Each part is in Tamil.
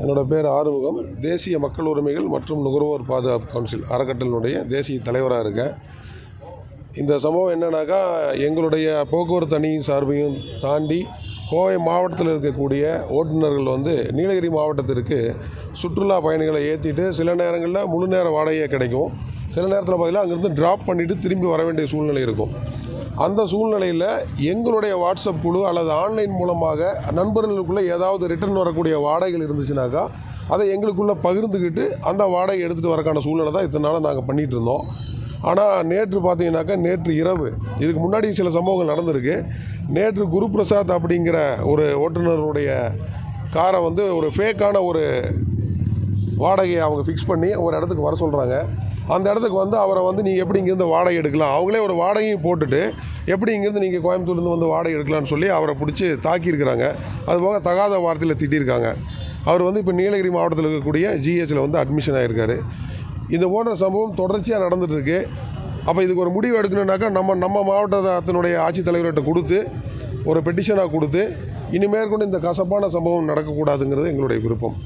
என்னோட பேர் ஆறுமுகம். தேசிய மக்கள் உரிமைகள் மற்றும் நுகர்வோர் பாதுகாப்பு கவுன்சில் அறக்கட்டளினுடைய தேசிய தலைவராக இருக்கேன். இந்த சம்பவம் என்னன்னாக்கா எங்களுடைய போக்குவரத்து அணியின் சார்பையும் தாண்டி கோவை மாவட்டத்தில் இருக்கக்கூடிய ஓட்டுநர்கள் வந்து நீலகிரி மாவட்டத்திற்கு சுற்றுலா பயணிகளை ஏற்றிட்டு சில நேரங்களில் முழு நேர வாடகையே கிடைக்கும். சில நேரத்தில் பார்த்தீங்கன்னா அங்கேருந்து ட்ராப் பண்ணிவிட்டு திரும்பி வர வேண்டிய சூழ்நிலை இருக்கும். அந்த சூழ்நிலையில் எங்களுடைய வாட்ஸ்அப் குழு அல்லது ஆன்லைன் மூலமாக நண்பர்களுக்குள்ளே ஏதாவது ரிட்டர்ன் வரக்கூடிய வாடகைகள் இருந்துச்சுனாக்கா அதை எங்களுக்குள்ளே பகிர்ந்துக்கிட்டு அந்த வாடகை எடுத்துகிட்டு வரக்கான சூழ்நிலை தான் இத்தனை நாளாக நாங்கள் பண்ணிகிட்டு இருந்தோம். ஆனால் நேற்று பார்த்தீங்கன்னாக்கா நேற்று இரவு இதுக்கு முன்னாடி சில சம்பவங்கள் நடந்திருக்கு. நேற்று குரு பிரசாத் அப்படிங்கிற ஒரு ஓட்டுநருடைய காரை வந்து ஒரு ஃபேக்கான ஒரு வாடகையை அவங்க ஃபிக்ஸ் பண்ணி ஒரு இடத்துக்கு வர சொல்கிறாங்க அந்த இடத்துக்கு வந்து அவரை வந்து நீங்கள் எப்படி இங்கேருந்து வாடகை எடுக்கலாம்? அவங்களே ஒரு வாடகையும் போட்டுட்டு எப்படி இங்கேருந்து நீங்கள் கோயம்புத்தூர்லேருந்து வந்து வாடகை எடுக்கலாம்னு சொல்லி அவரை பிடிச்சி தாக்கியிருக்கிறாங்க. அதுபோக தகாத வார்த்தையில் திட்டியிருக்காங்க. அவர் வந்து இப்போ நீலகிரி மாவட்டத்தில் இருக்கக்கூடிய ஜிஹெச்சில் வந்து அட்மிஷன் ஆகியிருக்காரு இந்த போன்ற சம்பவம் தொடர்ச்சியாக நடந்துகிட்ருக்கு அப்போ இதுக்கு ஒரு முடிவு எடுக்கணுன்னாக்கா நம்ம நம்ம மாவட்டத்தினுடைய ஆட்சித்தலைவர்கிட்ட கொடுத்து ஒரு பெட்டிஷனாக கொடுத்து இனிமேற்கொண்டு இந்த கசப்பான சம்பவம் நடக்கக்கூடாதுங்கிறது எங்களுடைய விருப்பம்.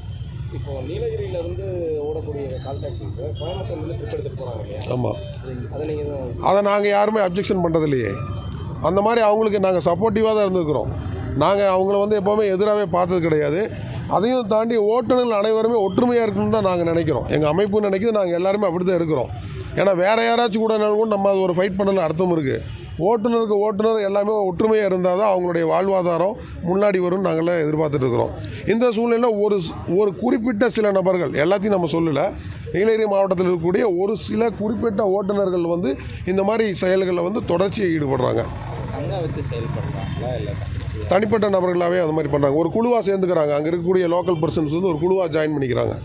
இப்போ நீலகிரியில இருந்து ஓடக்கூடிய கால் டாக்ஸிஸ் கோயம்புத்தூர்லேருந்து ட்ரிப் எடுத்துகிட்டு போகிறாங்க ஆமாம் அது- நீங்கள் அதை நாங்கள் யாருமே அப்ஜெக்ஷன் பண்ணுறதில்லையே அந்த மாதிரி அவங்களுக்கு நாங்கள் சப்போர்ட்டிவாக தான் இருந்திருக்கிறோம். நாங்கள் அவங்கள வந்து எப்போவுமே எதிராகவே பார்த்தது கிடையாது. அதையும் தாண்டி ஓட்டுநர்கள் அனைவருமே ஒற்றுமையாக இருக்கணும்னு தான் நாங்கள் நினைக்கிறோம். எங்கள் அமைப்பு நினைக்கிது நாங்கள் எல்லாருமே அப்படி தான் இருக்கிறோம். ஏன்னா வேறு யாராச்சும் கூட கூட நம்ம அது ஒரு ஃபைட் பண்ணல அர்த்தம் இருக்குது ஓட்டுநருக்கு ஓட்டுநர் எல்லாமே ஒற்றுமையாக இருந்தால் தான் அவங்களுடைய வாழ்வாதாரம் முன்னாடி வரும்னு நாங்களாம் எதிர்பார்த்துட்ருக்குறோம். இந்த சூழ்நிலையில் ஒரு ஒரு குறிப்பிட்ட சில நபர்கள் எல்லாத்தையும் நம்ம சொல்லலை நீலகிரி மாவட்டத்தில் இருக்கக்கூடிய ஒரு சில குறிப்பிட்ட ஓட்டுநர்கள் வந்து இந்த மாதிரி செயல்களில் வந்து தொடர்ச்சியாக ஈடுபடுறாங்க. தனிப்பட்ட நபர்களாகவே அந்த மாதிரி பண்ணுறாங்க ஒரு குழுவாக சேர்ந்துக்கிறாங்க. அங்கே இருக்கக்கூடிய லோக்கல் பர்சன்ஸ் வந்து ஒரு குழுவாக ஜாயின் பண்ணிக்கிறாங்க.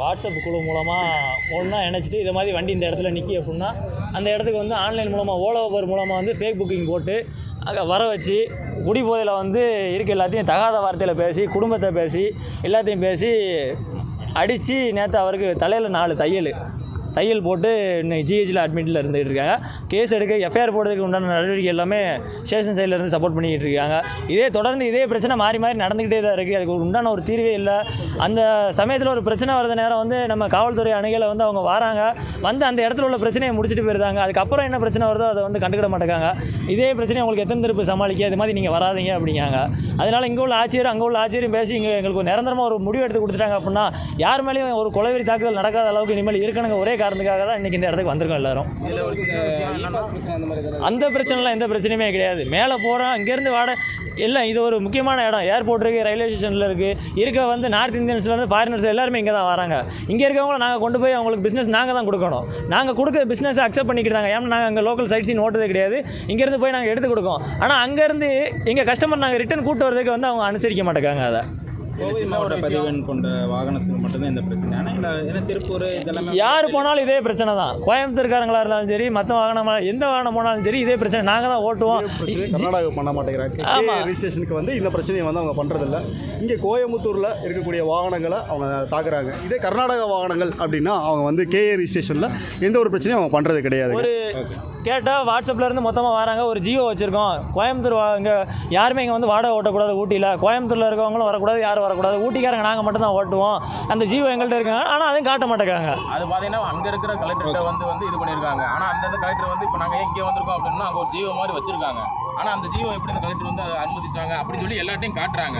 வாட்ஸ்அப் குழு மூலமாக ஒன்றா இணைச்சிட்டு இது மாதிரி வண்டி இந்த இடத்துல நிற்கி அப்படின்னா அந்த இடத்துக்கு வந்து ஆன்லைன் மூலமாக ஓலோ ஊபர் மூலமாக வந்து ஃபேக் புக்கிங் போட்டு அங்கே வர வச்சு குடிபோதையில் வந்து இருக்க எல்லாத்தையும் தகாத வார்த்தையில் பேசி குடும்பத்தை பேசி எல்லாத்தையும் பேசி அடித்து நேற்று அவருக்கு தலையில் நாலு தையல். தையல் போட்டு இன்னும் ஜிஹெச்சில் அட்மிட்டில் இருந்துகிட்டு இருக்காங்க. கேஸ் எடுக்க எஃப்ஐஆர் போடுறதுக்கு உண்டான நடவடிக்கை எல்லாமே ஸ்டேஷன் சைடில் இருந்து சப்போர்ட் பண்ணிக்கிட்டு இருக்காங்க. இதே தொடர்ந்து இதே பிரச்சனை மாறி மாறி நடந்துக்கிட்டே தான் இருக்குது அதுக்கு உண்டான ஒரு தீர்வே இல்லை. அந்த சமயத்தில் ஒரு பிரச்சனை வர்ற நேரம் வந்து நம்ம காவல்துறை அணுகலை வந்து அவங்க வராங்க. வந்து அந்த இடத்துல உள்ள பிரச்சனையை முடிச்சுட்டு போயிருந்தாங்க. அதுக்கப்புறம் என்ன பிரச்சனை வருதோ அதை வந்து கண்டுக்கிட மாட்டேங்காங்க. இதே பிரச்சனை உங்களுக்கு எத்தனை திருப்பு சமாளிக்க? இது மாதிரி நீங்கள் வராதீங்க அப்படிங்காங்க. அதனால் இங்கே உள்ள ஆட்சியர் அங்கே உள்ள ஆட்சியரும் பேசி இங்கே எங்களுக்கு நிரந்தரமாக ஒரு முடிவு எடுத்து கொடுத்துட்டாங்க அப்படின்னா யார் மேலேயும் ஒரு கொலைவெறி தாக்குதல் நடக்காத அளவுக்கு இனிமேல் இருக்கணுங்க. ஒரே காரணத்துக்காக தான் இன்றைக்கி இந்த இடத்துக்கு வந்திருக்கோம் எல்லோரும். அந்த பிரச்சனைலாம் எந்த பிரச்சனையுமே கிடையாது. மேலே போகிறோம் இங்கேருந்து வாட இல்லை இது ஒரு முக்கியமான இடம். ஏர்போர்ட் இருக்குது ரயில்வே ஸ்டேஷனில் இருக்குது இருக்க வந்து நார்த் இந்தியன்ஸ்லேருந்து ஃபாரினர்ஸ் எல்லாருமே இங்கே தான் வராங்க. இங்கே இருக்கவங்கள நாங்கள் கொண்டு போய் அவங்களுக்கு பிஸ்னஸ் நாங்கள் தான் கொடுக்கணும். நாங்கள் கொடுக்குற பிஸ்னஸை அக்செப்ட் பண்ணிக்கிட்டாங்க. ஏன்னா நாங்கள் அங்கே லோக்கல் சைட் சீன் ஓட்டதே கிடையாது. இங்கேருந்து போய் நாங்கள் எடுத்து கொடுக்கோம் ஆனால் அங்கேருந்து எங்கள் கஸ்டமர் நாங்கள் ரிட்டர்ன் கூட்டு வரதுக்கு வந்து அவங்க அனுசரிக்க மாட்டேங்காங்க அதை. கோவை மாவட்ட பதிவெண் கொண்ட வாகனத்துக்கு மட்டும்தான் இந்த பிரச்சனை. ஆனால் இல்லை ஏன்னா திருப்பூர் இதெல்லாமே யார் போனாலும் இதே பிரச்சனை தான். கோயம்புத்தூர்காரங்களா இருந்தாலும் சரி மற்ற வாகனம் எந்த வாகனம் போனாலும் சரி இதே பிரச்சனை. நாங்கள் தான் ஓட்டுவோம். கர்நாடகா பண்ண மாட்டேங்கிறாங்க. ஆமா. ரிஜிஸ்ட்ரேஷனுக்கு வந்து இந்த பிரச்சனையை வந்து அவங்க பண்ணுறதில்ல இங்கே கோயம்புத்தூரில் இருக்கக்கூடிய வாகனங்களை அவங்க தாக்குறாங்க. இதே கர்நாடக வாகனங்கள் அப்படின்னா அவங்க வந்து கேஏ ரிஜிஸ்ட்ரேஷனில் எந்த ஒரு பிரச்சனையும் அவங்க பண்ணுறது கிடையாது. ஒரு கேட்டால் வாட்ஸ்அப்பில் இருந்து மொத்தமாக வராங்க. ஒரு ஜியோ வச்சுருக்கோம். கோயம்புத்தூர் இங்கே யாருமே இங்கே வந்து வாடகை ஓட்டக்கூடாது ஊட்டியில். கோயம்புத்தூரில் இருக்கவங்களும் வரக்கூடாது யாரும் வரக்கூடாது. ஊட்டிக்காரங்க நாங்கள் மட்டும்தான் ஓட்டுவோம். அந்த ஜீவோ எங்கள்கிட்ட இருக்காங்க. ஆனால் அதையும் காட்ட மாட்டேங்காங்க அது பார்த்தீங்கன்னா அங்கே இருக்கிற கலெக்டர்கிட்ட வந்து வந்து இது பண்ணியிருக்காங்க. ஆனால் அந்தந்த கலெக்டர் வந்து இப்போ நாங்கள் இங்கே வந்திருக்கோம் அப்படின்னா அங்கே ஒரு ஜீவோ மாதிரி வச்சிருக்காங்க. ஆனால் அந்த ஜீவோ எப்படி அந்த கலெக்டர் வந்து அதை அனுமதிச்சாங்க அப்படின்னு சொல்லி எல்லாத்தையும் காட்டுறாங்க.